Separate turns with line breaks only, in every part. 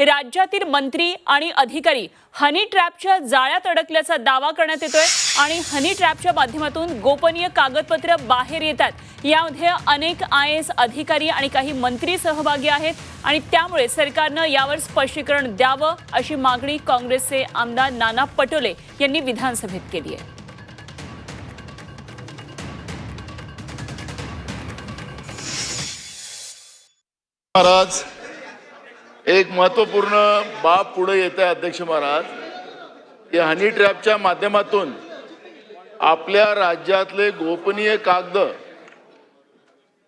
राज्यातील मंत्री आणि अधिकारी हनी ट्रॅपच्या जाळ्यात अडकल्याचा दावा करण्यात येतोय आणि हनी ट्रॅपच्या माध्यमातून गोपनीय कागदपत्र बाहेर येतात. यामध्ये अनेक आय एस अधिकारी आणि काही मंत्री सहभागी आहेत आणि त्यामुळे सरकारनं यावर स्पष्टीकरण द्यावं अशी मागणी काँग्रेसचे आमदार नाना पटोले यांनी विधानसभेत केली आहे.
महाराज एक महत्त्वपूर्ण बाब पुढे येत आहे अध्यक्ष महाराज. की हनी ट्रॅपच्या माध्यमातून आपल्या राज्यातले गोपनीय कागद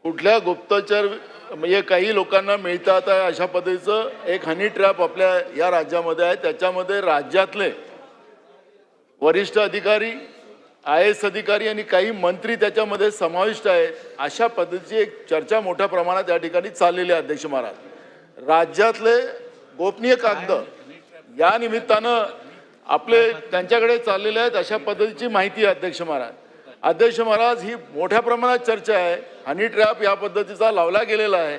कुठल्या गुप्तचर म्हणजे काही लोकांना मिळतात आहे अशा पद्धतीचं एक हनी ट्रॅप आपल्या या राज्यामध्ये आहे. त्याच्यामध्ये राज्यातले वरिष्ठ अधिकारी आय एस अधिकारी आणि काही मंत्री त्याच्यामध्ये समाविष्ट आहेत अशा पद्धतीची एक चर्चा मोठ्या प्रमाणात या ठिकाणी चाललेली आहे अध्यक्ष महाराज. राज्यातले गोपनीय कागद या निमित्तानं आपले त्यांच्याकडे चाललेले आहेत अशा पद्धतीची माहिती आहे अध्यक्ष महाराज. अध्यक्ष महाराज ही मोठ्या प्रमाणात चर्चा आहे. हनी ट्रॅप या पद्धतीचा लावला गेलेला आहे.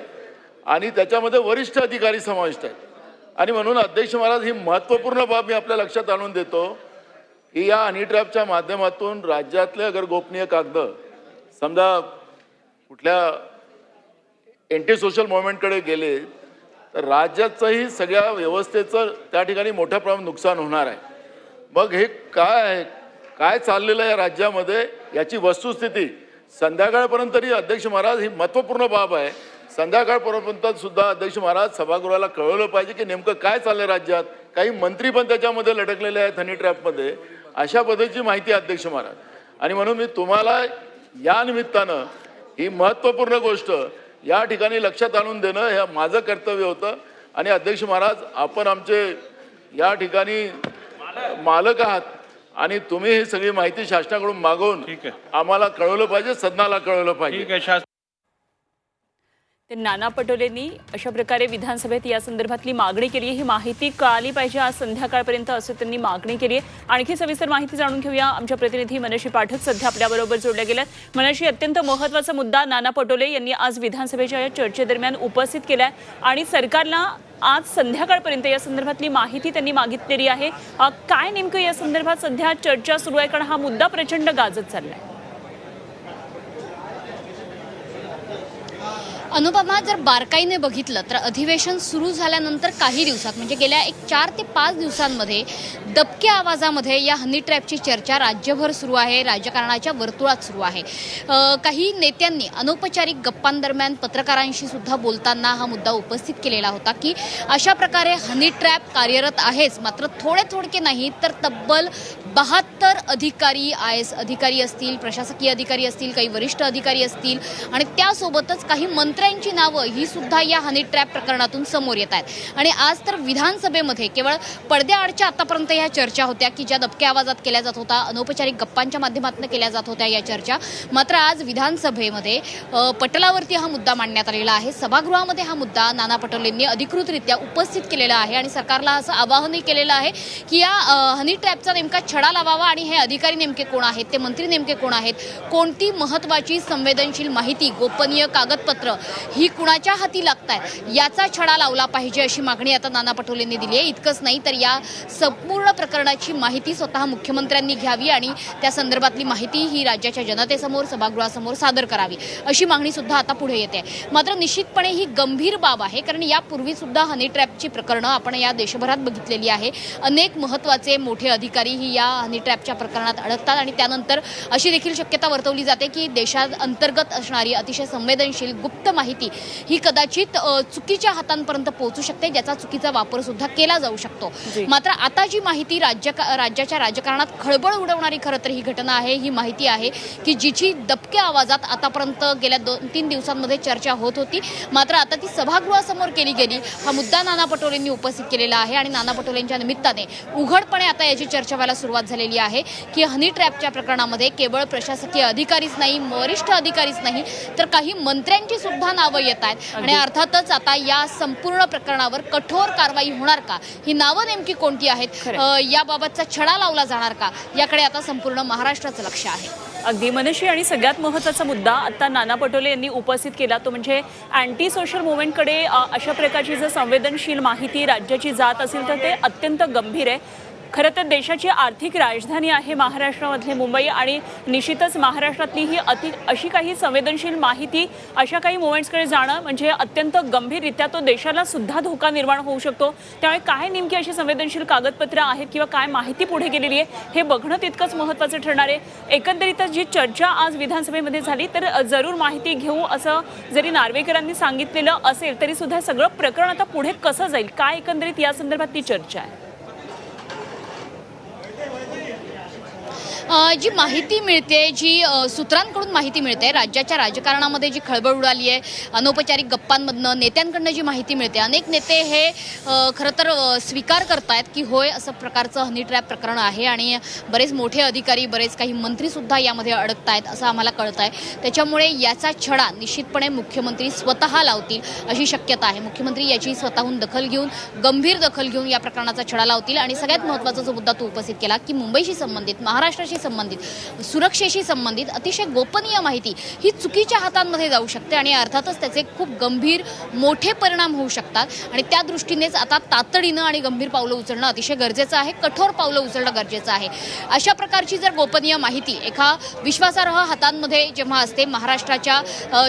आणि त्याच्यामध्ये वरिष्ठ अधिकारी समाविष्ट आहेत. आणि म्हणून अध्यक्ष महाराज ही महत्त्वपूर्ण बाब मी आपल्या लक्षात आणून देतो की या हनी ट्रॅपच्या माध्यमातून राज्यातले अगर गोपनीय कागद समजा कुठल्या एंटी सोशल मुवमेंटकडे गेले राज्याचंही सगळ्या व्यवस्थेचं त्या ठिकाणी मोठ्या प्रमाणात नुकसान होणार आहे. मग हे काय आहे काय चाललेलं आहे या राज्यामध्ये? याची वस्तुस्थिती. संध्याकाळपर्यंत तरी अध्यक्ष महाराज ही महत्त्वपूर्ण बाब आहे. संध्याकाळपर्यंत सुद्धा अध्यक्ष महाराज सभागृहाला कळवलं पाहिजे की नेमकं काय चाललंय राज्यात? काही मंत्री पण त्याच्यामध्ये लटकलेले आहेत हनी ट्रॅपमध्ये अशा पद्धतीची माहिती आहे अध्यक्ष महाराज. आणि म्हणून मी तुम्हाला या निमित्तानं ही महत्त्वपूर्ण गोष्ट या ठिकाणी लक्षात आणून देणं हे माझं कर्तव्य होतं आणि अध्यक्ष महाराज आपण आमचे या ठिकाणी मालक आहात आणि तुम्ही ही सगळी माहिती शासनाकडून मागवून. आम्हाला कळवलं पाहिजे सदनाला कळवलं पाहिजे
ते नाना पटोलेंनी अशा प्रकारे विधानसभेत या संदर्भातली मागणी केली आहे. ही माहिती कळाली पाहिजे. आज संध्याकाळपर्यंत असं त्यांनी मागणी केली आहे. आणखी सविस्तर माहिती जाणून घेऊया. आमच्या प्रतिनिधी मनशी पाठक सध्या आपल्याबरोबर जोडल्या गेल्यात मनशी अत्यंत महत्त्वाचा मुद्दा नाना पटोले यांनी आज विधानसभेच्या या चर्चेदरम्यान उपस्थित केला आहे. आणि सरकारला आज संध्याकाळपर्यंत या संदर्भातली माहिती त्यांनी मागितलेली आहे. काय नेमकं या संदर्भात सध्या चर्चा सुरू आहे? कारण हा मुद्दा प्रचंड गाजत चाललाय.
अनुपमा जर बारकाईने बघितलं तर अधिवेशन सुरू झाल्यानंतर काही दिवसात म्हणजे गेल्या एक चार ते पाच दिवसांमध्ये दबक्या आवाजामध्ये या हनी ट्रॅपची चर्चा राज्यभर सुरू आहे राजकारणाच्या वर्तुळात सुरू आहे. काही नेत्यांनी अनौपचारिक गप्पांदरम्यान पत्रकारांशी सुद्धा बोलताना हा मुद्दा उपस्थित केलेला होता की अशा प्रकारे हनी ट्रॅप कार्यरत आहेच मात्र थोडे थोडके नाही तर तब्बल बहात्तर अधिकारी आय एस अधिकारी असतील प्रशासकीय अधिकारी असतील काही वरिष्ठ अधिकारी असतील आणि त्यासोबतच काही मंत्र्यांची नावं ही सुद्धा या हनी ट्रॅप प्रकरणातून समोर येत आहेत. आणि आज तर विधानसभेमध्ये केवळ पडद्याआडच्या आतापर्यंत ह्या चर्चा होत्या की ज्या दबक्या आवाजात केल्या जात होता अनौपचारिक गप्पांच्या माध्यमातून केल्या जात होत्या या चर्चा. मात्र आज विधानसभेमध्ये पटलावरती हा मुद्दा मांडण्यात आलेला आहे. सभागृहामध्ये हा मुद्दा नाना पटोलेंनी अधिकृतरित्या उपस्थित केलेला आहे आणि सरकारला असं आवाहनही केलेलं आहे की या हनी ट्रॅपचा नेमका छडा लावावा आणि हे अधिकारी नेमके कोण आहेत ते मंत्री नेमके कोण आहेत कोणती महत्वाची संवेदनशील माहिती गोपनीय कागदपत्र ही कुणाच्या हाती लागत आहे याचा छडा लावला पाहिजे अशी मागणी आता नाना पटोलेंनी दिली आहे. इतकंच नाही तर या संपूर्ण प्रकरणाची माहिती स्वतः मुख्यमंत्र्यांनी घ्यावी आणि त्या संदर्भातली माहिती ही राज्याच्या जनतेसमोर सभागृहासमोर सादर करावी अशी मागणी सुद्धा आता पुढे येते. मात्र निश्चितपणे ही गंभीर बाब आहे कारण यापूर्वी सुद्धा हनी ट्रॅपची प्रकरणं आपण या देशभरात बघितलेली आहे. अनेक महत्त्वाचे मोठे अधिकारी ही या हनी ट्रॅपच्या प्रकरणात अडकतात आणि त्यानंतर अशी देखील शक्यता वर्तवली जाते की देशात अंतर्गत असणारी अतिशय संवेदनशील गुप्त माहिती. ही कदाचित चुकीच्या हातांपर्यंत पोहोचू शकते ज्याचा चुकीचा वापर सुद्धा केला जाऊ शकतो. मात्र आता जी माहिती राज्य राज्याच्या राजकारणात खळबळ उडवणारी खरं तर ही घटना आहे ही माहिती आहे की जिची दबक्या आवाजात आतापर्यंत गेल्या दोन तीन दिवसांमध्ये चर्चा होत होती. मात्र आता ती सभागृहासमोर केली गेली. हा मुद्दा नाना पटोलेंनी उपस्थित केलेला आहे आणि नाना पटोलेंच्या निमित्ताने उघडपणे आता याची चर्चा व्हायला सुरुवात झालेली आहे की हनी ट्रॅपच्या प्रकरणामध्ये केवळ प्रशासकीय अधिकारीच नाही वरिष्ठ अधिकारीच नाही तर काही मंत्र्यांची सुद्धा नावं येत आहेत. आणि अर्थातच आता या संपूर्ण प्रकरणावर कठोर कारवाई होणार का? ही नावं नेमकी कोणती आहेत? याबाबतचा छडा लावला जाणार का? याकडे आता संपूर्ण महाराष्ट्राचं लक्ष आहे.
अगदी. मनशी आणि सगळ्यात महत्त्वाचा मुद्दा आता नाना पटोले यांनी उपस्थित केला. तो म्हणजे अँटी सोशल मुवमेंटकडे अशा प्रकारची जर संवेदनशील माहिती राज्याची जात असेल तर ते अत्यंत गंभीर आहे. खरं तर देशाची आर्थिक राजधानी आहे महाराष्ट्रामधले मुंबई आणि निश्चितच महाराष्ट्रातली ही अति अशी काही संवेदनशील माहिती अशा काही मुवमेंट्सकडे जाणं म्हणजे अत्यंत गंभीररित्या तो देशाला सुद्धा धोका निर्माण होऊ शकतो. त्यामुळे काय नेमकी अशी संवेदनशील कागदपत्रं आहेत किंवा काय माहिती पुढे गेलेली आहे हे बघणं तितकंच महत्त्वाचं ठरणार आहे. एकंदरीतच जी चर्चा आज विधानसभेमध्ये झाली तर जरूर माहिती घेऊ असं जरी नार्वेकरांनी सांगितलेलं असेल तरी सुद्धा सगळं प्रकरण आता पुढे कसं जाईल काय एकंदरीत या संदर्भात ती चर्चा आहे?
जी माहिती मिळते जी सूत्रांकडून माहिती मिळते राज्याच्या राजकारणामध्ये जी खळबळ उडाली आहे अनौपचारिक गप्पांमधनं नेत्यांकडनं जी माहिती मिळते अनेक नेते हे खरं तर स्वीकार करतायत की होय असं प्रकारचं हनी ट्रॅप प्रकरण आहे आणि बरेच मोठे अधिकारी बरेच काही मंत्रीसुद्धा यामध्ये अडकत आहेत असं आम्हाला कळत आहे त्याच्यामुळे याचा छडा निश्चितपणे मुख्यमंत्री स्वतः लावतील अशी शक्यता आहे. मुख्यमंत्री याची स्वतःहून दखल घेऊन गंभीर दखल घेऊन या प्रकरणाचा छडा लावतील आणि सगळ्यात महत्त्वाचा जो मुद्दा तू उपस्थित केला की मुंबईशी संबंधित महाराष्ट्राशी संबंधित सुरक्षेशी संबंधित अतिशय गोपनीय माहिती ही चुकीच्या हातांमध्ये जाऊ शकते आणि अर्थातच त्याचे खूप गंभीर मोठे परिणाम होऊ शकतात. आणि त्या दृष्टीनेच आता तातडीनं आणि गंभीर पावलं उचलणं अतिशय गरजेचं आहे. कठोर पावलं उचलणं गरजेचं आहे. अशा प्रकारची जर गोपनीय माहिती एका विश्वासार्ह हातांमध्ये जेव्हा असते महाराष्ट्राच्या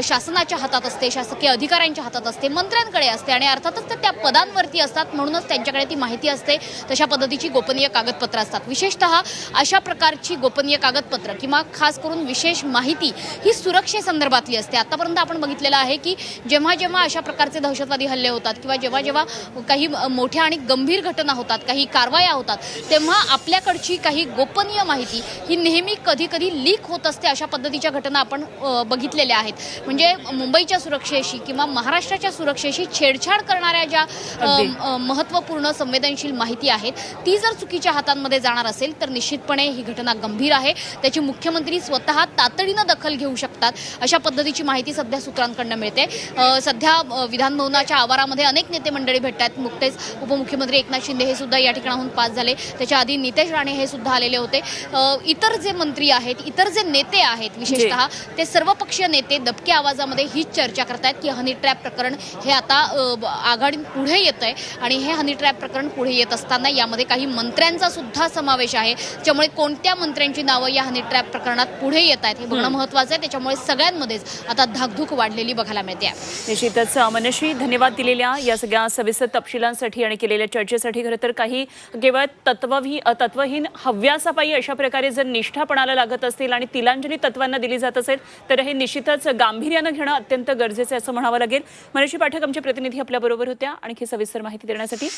शासनाच्या हातात असते शासकीय अधिकाऱ्यांच्या हातात असते मंत्र्यांकडे असते आणि अर्थातच ते त्या पदांवरती असतात म्हणूनच त्यांच्याकडे ती माहिती असते तशा पद्धतीची गोपनीय कागदपत्रं असतात. विशेषतः अशा प्रकारची गोपनीय कागदपत्र किंवा खास करून विशेष माहिती ही सुरक्षेसंदर्भातली असते. आतापर्यंत आपण बघितलेलं आहे की जेव्हा जेव्हा अशा प्रकारचे दहशतवादी हल्ले होतात किंवा जेव्हा जेव्हा काही मोठ्या आणि गंभीर घटना होतात काही कारवाया होतात तेव्हा आपल्याकडची काही गोपनीय माहिती ही नेहमी कधी कधी लीक होत असते अशा पद्धतीच्या घटना आपण बघितलेल्या आहेत. म्हणजे मुंबईच्या सुरक्षेशी किंवा महाराष्ट्राच्या सुरक्षेशी छेडछाड करणाऱ्या ज्या महत्त्वपूर्ण संवेदनशील माहिती आहेत ती जर चुकीच्या हातांमध्ये जाणार असेल तर निश्चितपणे ही घटना गंभीर आहे. त्याची मुख्यमंत्री स्वतः तातडीनं दखल घेऊ शकतात. अशा पद्धतीची माहिती सध्या सूत्रांकडनं मिळते. सध्या विधानभवनाच्या आवारामध्ये अनेक नेते मंडळी भेटतात. नुकतेच उपमुख्यमंत्री एकनाथ शिंदे हे सुद्धा या ठिकाणाहून पास झाले. त्याच्या आधी नितेश राणे हे सुद्धा आलेले होते. इतर जे मंत्री आहेत इतर जे नेते आहेत विशेषतः ते सर्वपक्षीय नेते दबक्या आवाजामध्ये हीच चर्चा करतायत की हनी ट्रॅप प्रकरण हे आता आघाडीत पुढे येत आहे आणि हे हनी ट्रॅप प्रकरण पुढे येत असताना यामध्ये काही मंत्र्यांचा सुद्धा समावेश आहे. त्याच्यामुळे कोणत्या मंत्र्यांची नावं या हनी ट्रॅप प्रकरणात पुढे येत आहेत. हे बघणं महत्त्वाचं आहे. त्याच्यामुळे सगळ्यांमध्येच आता धाकधूक वाढलेली बघायला मिळते. आहे.
निश्चितच मनश्री धन्यवाद दिलेल्या या सगळ्या सविस्तर तपशिलांसाठी आणि केलेल्या चर्चेसाठी खरं तर काही केवळ तत्वही तत्वहीन हव्यासापायी अशा प्रकारे जर निष्ठापणाला लागत असतील आणि तिलांजली तत्वांना दिली जात असेल तर हे निश्चितच गांभीर्यानं घेणं अत्यंत गरजेचं आहे असं म्हणावं लागेल. मनश्री पाठक आमचे प्रतिनिधी आपल्याबरोबर होत्या. आणखी सविस्तर माहिती देण्यासाठी